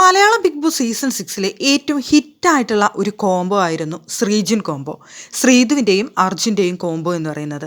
Malayalam Bigg Boss season സിക്സിലെ ഏറ്റവും ഹിറ്റായിട്ടുള്ള ഒരു കോംബോ ആയിരുന്നു ശ്രീജിൻ കോംബോ. ശ്രീധുവിന്റെയും അർജുന്റെയും കോംബോ എന്ന് പറയുന്നത്.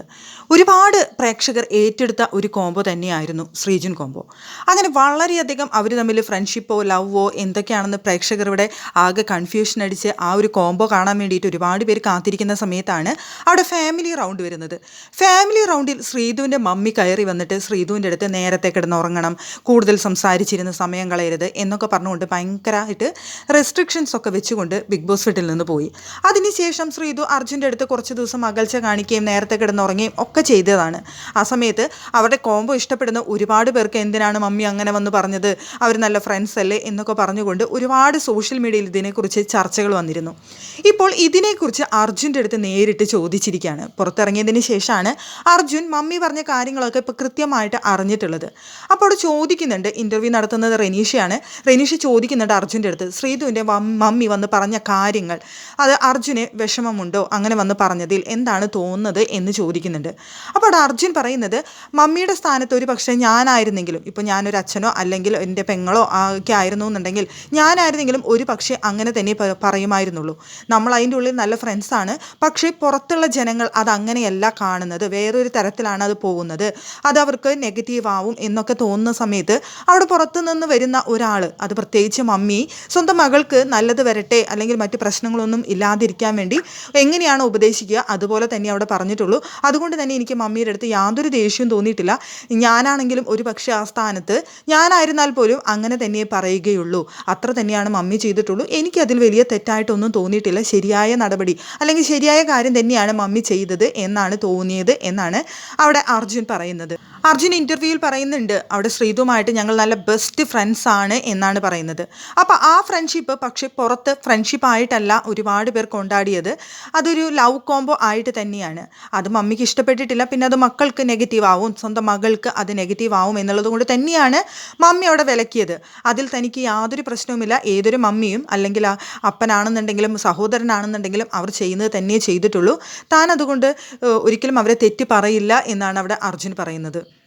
ഒരുപാട് പ്രേക്ഷകർ ഏറ്റെടുത്ത ഒരു കോംബോ തന്നെയായിരുന്നു ശ്രീജിൻ കോംബോ. അങ്ങനെ വളരെയധികം അവർ തമ്മിൽ ഫ്രണ്ട്ഷിപ്പോ ലവോ എന്തൊക്കെയാണെന്ന് പ്രേക്ഷകർ ഇവിടെ ആകെ കൺഫ്യൂഷൻ അടിച്ച് ആ ഒരു കോംബോ കാണാൻ വേണ്ടിയിട്ട് ഒരുപാട് പേര് കാത്തിരിക്കുന്ന സമയത്താണ് അവിടെ ഫാമിലി റൗണ്ട് വരുന്നത്. ഫാമിലി റൗണ്ടിൽ ശ്രീധുവിന്റെ മമ്മി കയറി വന്നിട്ട് ശ്രീധുവിന്റെ അടുത്ത് നേരത്തെ കിടന്ന് ഉറങ്ങണം കൂടുതൽ സംസാരിച്ചിരുന്ന സമയം കളയരുത് എന്നൊക്കെ പറഞ്ഞുകൊണ്ട് ഭയങ്കരമായിട്ട് റെസ്ട്രിക്ഷൻസ് ഒക്കെ വെച്ചുകൊണ്ട് ബിഗ് ബോസ് വീട്ടിൽ നിന്ന് പോയി. അതിനുശേഷം ശ്രീതു അർജുന്റെ അടുത്ത് കുറച്ച് ദിവസം അകൽച്ച കാണിക്കുകയും നേരത്തെ കിടന്നുറങ്ങുകയും ഒക്കെ ചെയ്തതാണ്. ആ സമയത്ത് അവരുടെ കോംബോ ഇഷ്ടപ്പെടുന്ന ഒരുപാട് പേർക്ക് എന്തിനാണ് മമ്മി അങ്ങനെ വന്ന് പറഞ്ഞത്? അവർ നല്ല ഫ്രണ്ട്സ് അല്ലേ? എന്നൊക്കെ പറഞ്ഞുകൊണ്ട് ഒരുപാട് സോഷ്യൽ മീഡിയയിൽ ഇതിനെക്കുറിച്ച് ചർച്ചകൾ വന്നിരുന്നു. ഇപ്പോൾ ഇതിനെക്കുറിച്ച് അർജുന്റെ അടുത്ത് നേരിട്ട് ചോദിച്ചിരിക്കുകയാണ്. പുറത്തിറങ്ങിയതിന് ശേഷമാണ് അർജുൻ മമ്മി പറഞ്ഞ കാര്യങ്ങളൊക്കെ ഇപ്പോൾ കൃത്യമായിട്ട് അറിഞ്ഞിട്ടുള്ളത്. അപ്പോൾ ചോദിക്കുന്നുണ്ട് ഇന്റർവ്യൂ നടത്തുന്നത് റെനീഷയാണ്. റെനീഷ ചോദിക്കുന്നുണ്ട് അർജുന്റെ അടുത്ത്. ശ്രീധുവിന്റെ മമ്മി വന്ന് പറഞ്ഞ കാര്യങ്ങൾ. അത് അർജുന് വിഷമമുണ്ടോ? അങ്ങനെ വന്ന് പറഞ്ഞതിൽ എന്താണ് തോന്നുന്നത് എന്ന് ചോദിക്കുന്നുണ്ട്. അപ്പോൾ അവിടെ അർജുൻ പറയുന്നത് മമ്മിയുടെ സ്ഥാനത്ത് ഒരു പക്ഷേ ഞാനായിരുന്നെങ്കിലും ഇപ്പോൾ ഞാനൊരു അച്ഛനോ അല്ലെങ്കിൽ എന്റെ പെങ്ങളോ ഒക്കെ ആയിരുന്നു എന്നുണ്ടെങ്കിൽ ഞാനായിരുന്നെങ്കിലും ഒരു പക്ഷേ അങ്ങനെ തന്നെ പറയുമായിരുന്നുള്ളൂ. നമ്മൾ അതിന്റെ ഉള്ളിൽ നല്ല ഫ്രണ്ട്സാണ് പക്ഷേ പുറത്തുള്ള ജനങ്ങൾ അത് അങ്ങനെയല്ല കാണുന്നത്. വേറൊരു തരത്തിലാണ് അത് പോകുന്നത്. അത് അവർക്ക് നെഗറ്റീവ് ആവും എന്നൊക്കെ തോന്നുന്ന സമയത്ത് അവിടെ പുറത്തു നിന്ന് വരുന്ന ഒരാൾ അത് പ്രത്യേകിച്ച് മമ്മി സ്വന്തം മകൾക്ക് നല്ലത് വരട്ടെ അല്ലെങ്കിൽ മറ്റ് പ്രശ്നങ്ങളൊന്നും ഇല്ലാതിരിക്കാൻ വേണ്ടി എങ്ങനെയാണ് ഉപദേശിക്കുക? അതുപോലെ തന്നെ അവിടെ പറഞ്ഞിട്ടുള്ളൂ. അതുകൊണ്ട് തന്നെ എനിക്ക് മമ്മിയുടെ അടുത്ത് യാതൊരു ദേഷ്യവും തോന്നിയിട്ടില്ല. ഞാനാണെങ്കിലും ഒരു പക്ഷേ ആ സ്ഥാനത്ത് ഞാനായിരുന്നാൽ പോലും അങ്ങനെ തന്നെ പറയുകയുള്ളൂ. അത്ര തന്നെയാണ് മമ്മി ചെയ്തിട്ടുള്ളൂ. എനിക്കതിൽ വലിയ തെറ്റായിട്ടൊന്നും തോന്നിയിട്ടില്ല. ശരിയായ നടപടി അല്ലെങ്കിൽ ശരിയായ കാര്യം തന്നെയാണ് മമ്മി ചെയ്തത് എന്നാണ് തോന്നിയത് എന്നാണ് അവിടെ അർജുൻ പറയുന്നത്. അർജുൻ ഇന്റർവ്യൂവിൽ പറയുന്നുണ്ട്. അവിടെ ശ്രീതുമായിട്ട് ഞങ്ങൾ നല്ല ബെസ്റ്റ് ഫ്രണ്ട്സ് ആണ് എന്നാണ് പറയുന്നത്. അപ്പോൾ ആ ഫ്രണ്ട്ഷിപ്പ് പക്ഷെ പുറത്ത് ഫ്രണ്ട്ഷിപ്പ് ആയിട്ടല്ല ഒരുപാട് പേർ കൊണ്ടാടിയത്. അതൊരു ലവ് കോംബോ ആയിട്ട് തന്നെയാണ്. അത് മമ്മിക്ക് ഇഷ്ടപ്പെട്ടിട്ടില്ല. പിന്നെ അത് മക്കൾക്ക് നെഗറ്റീവ് ആവും. സ്വന്തം മകൾക്ക് അത് നെഗറ്റീവ് ആവും എന്നുള്ളത് കൊണ്ട് തന്നെയാണ് മമ്മി അവിടെ വിലക്കിയത്. അതിൽ തനിക്ക് യാതൊരു പ്രശ്നവുമില്ല. ഏതൊരു മമ്മിയും അല്ലെങ്കിൽ അപ്പനാണെന്നുണ്ടെങ്കിലും സഹോദരനാണെന്നുണ്ടെങ്കിലും അവർ ചെയ്യുന്നത് തന്നെ ചെയ്തിട്ടുള്ളൂ. താൻ അതുകൊണ്ട് ഒരിക്കലും അവരെ തെറ്റ് പറയില്ല എന്നാണ് അവിടെ അർജുൻ പറയുന്നത്.